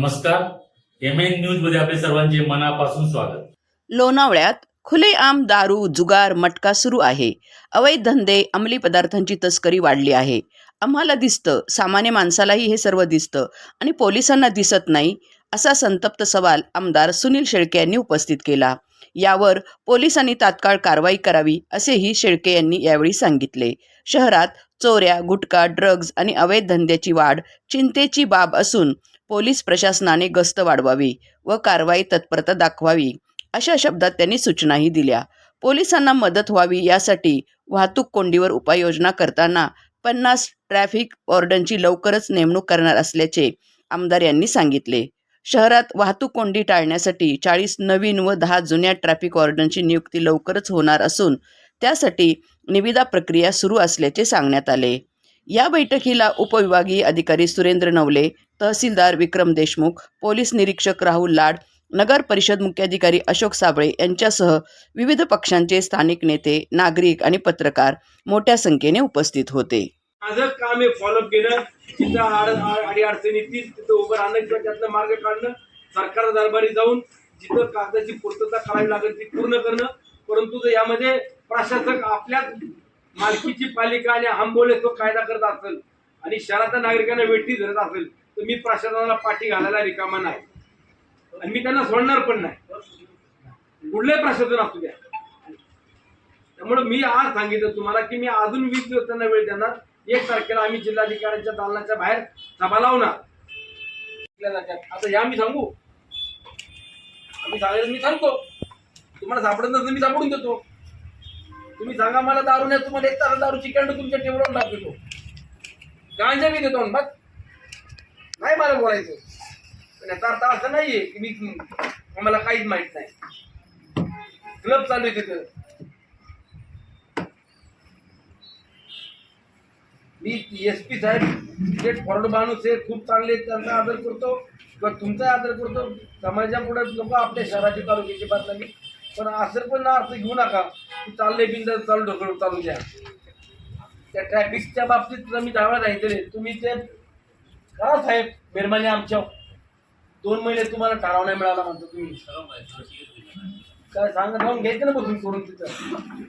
नमस्कार. M N न्यूजमध्ये आपले सर्वांचे मनापासून स्वागत. लोणावळ्यात खुलेआम दारू जुगार मटका सुरू आहे. अवैध धंदे अंमली पदार्थांची तस्करी वाढली आहे. आम्हाला दिसतं सामान्य माणसालाही हे सर्व दिसतं आणि पोलिसांना दिसत नाही असा संतप्त सवाल आमदार सुनील शेळके यांनी उपस्थित केला. यावर पोलिसांनी तात्काळ कारवाई करावी असेही शेळके यांनी यावेळी सांगितले. शहरात चोऱ्या गुटखा ड्रग्ज आणि अवैध धंद्याची वाढ चिंतेची बाब असून पोलीस प्रशासनाने गस्त वाढवावी व कारवाई तत्परता दाखवावी अशा शब्दात त्यांनी सूचनाही दिल्या. पोलिसांना मदत व्हावी यासाठी वाहतूक कोंडीवर उपाययोजना करताना पन्नास ट्रॅफिक वॉर्डनची लवकरच नेमणूक करणार असल्याचे आमदार यांनी सांगितले. शहरात वाहतूक कोंडी टाळण्यासाठी चाळीस नवीन व दहा जुन्या ट्रॅफिक वॉर्डनची नियुक्ती लवकरच होणार असून त्यासाठी निविदा प्रक्रिया सुरू असल्याचे सांगण्यात आले. या बैठकीला उपविभागीय अधिकारी सुरेंद्र नवले तहसीलदार विक्रम देशमुख पोलीस निरीक्षक राहुल लाड नगर परिषद मुख्याधिकारी अशोक साबळे यांच्यासह विविध पक्षांचे स्थानिक नेते नागरिक आणि पत्रकार मोठ्या संख्येने उपस्थित होते. माझं काम हे फॉलोअप केलं तिथं आड अडचणी तिथं उभं राहणं किंवा त्यातनं मार्ग काढणं सरकार दरबारी जाऊन जिथं कागदाची पूर्तता करावी लागेल ती पूर्ण करणं परंतु यामध्ये प्रशासक आपल्या मालकीची पालिका आणि आंबोले तो कायदा करत असेल आणि शहरातल्या नागरिकांना वेठी धरत असेल तर मी प्रशासनाला पाठी घालायला रिकामा नाही. आणि मी त्यांना सोडणार पण नाही. कुठलंही प्रशासन असू द्या. त्यामुळे मी आज सांगितलं तुम्हाला की मी अजून वीस दिवस त्यांना वेळ देणार. एक तारखेला आम्ही जिल्हाधिकाऱ्यांच्या दालनाच्या बाहेर सभा लावणार. आता या मी सांगू. आम्ही सांगायचं मी सांगतो. तुम्हाला सापडत नसेल मी सापडून देतो. तुम्ही सांगा मला दारू नाही तुम्हाला एक तास दारूची चिकन तुमच्या टेबलवर दाखवतो गांजा मी देतो बघ नाही मला बोलायचं. पण याचा अर्थ असं नाहीये की मी आम्हाला काहीच माहीत नाही. क्लब चालू आहे तिथं. मी एस पी साहेब स्टेट फॉरवर्ड माणूस आहे खूप चांगले त्यांचा आदर करतो किंवा तुमचाही आदर करतो. समाजापुढे लोक आपल्या शहराची तालुक्याची बात नाही पण असं पण अर्थ घेऊ नका की चालले बिंद चालू ढकलू चालू द्या. त्या ट्रॅफिकच्या बाबतीत मी मी दावा तरी तुम्ही ते करा साहेब मेहरबानी आमच्या दोन महिने तुम्हाला ठराव नाही मिळाला म्हणतो तुम्ही. काय सांगा जाऊन घ्यायचं ना बसून करून तिथं.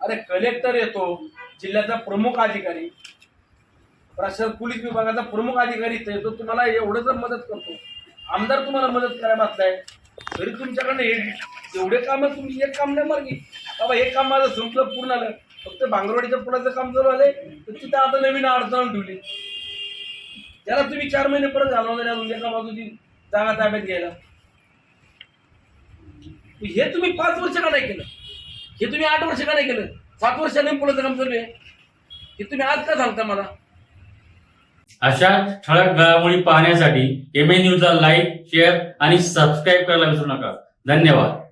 अरे कलेक्टर येतो जिल्ह्याचा प्रमुख अधिकारी. प्रशासन पोलीस विभागाचा प्रमुख अधिकारी इथं येतो तुम्हाला एवढं जर मदत करतो. आमदार तुम्हाला मदत करायला मागताय तरी तुमच्याकडनं एवढे काम तुम्ही एक काम नाही मार्गी. बाबा एक काम माझं संपलं पूर्ण आलं फक्त भांगरवाडीच्या पुलाचं काम चालू आलंय तर तिथं आता नवीन अडचण ठेवली. त्याला तुम्ही चार महिने परत घालवणार नाही अजून एका बाजूची जागा ताब्यात घ्यायला. हे तुम्ही पाच वर्ष का नाही केलं? हे तुम्ही आठ वर्ष का नाही केलं? सात वर्षाने पुलाचं काम चालू आहे. हे तुम्ही आज का सांगता मला? अशा ठळक घडामोडी पाहण्यासाठी एम एन न्यूजला लाईक शेअर आणि सबस्क्राईब करायला विसरू नका. धन्यवाद.